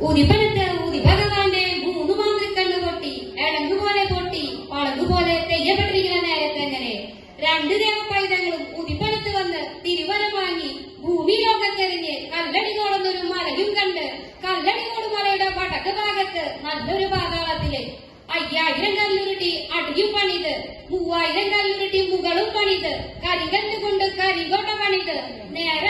ഉദിപ്പനത്ത് ഊതി ഭഗവാന്റെ മൂന്ന് മാന്ത്രിക്കണ്ണു പൊട്ടി എളങ്കു പോലെ പൊട്ടി വളങ്കു പോലെ തെയ്യപ്പെട്ടിരിക്കുന്ന നേരത്തെ എങ്ങനെ രണ്ട് ദേവപൈതങ്ങളും ഊതിപ്പനത്ത് വന്ന് തിരുവരം വാങ്ങി ഭൂമി ലോകത്തെറിഞ്ഞ് കല്ലടികോടുന്നൊരു മലയും കണ്ട് കല്ലടികോട് മലയുടെ വടക്ക് ഭാഗത്ത് നല്ലൊരു പാതാളത്തിൽ അയ്യായിരം കല്ലുരുട്ടി അടിയും പണിത് മൂവായിരം കല്ലുരുട്ടി മുകളും പണിത് കരികല്ല് കൊണ്ട് കരികോട്ട പണിത് നേരമാ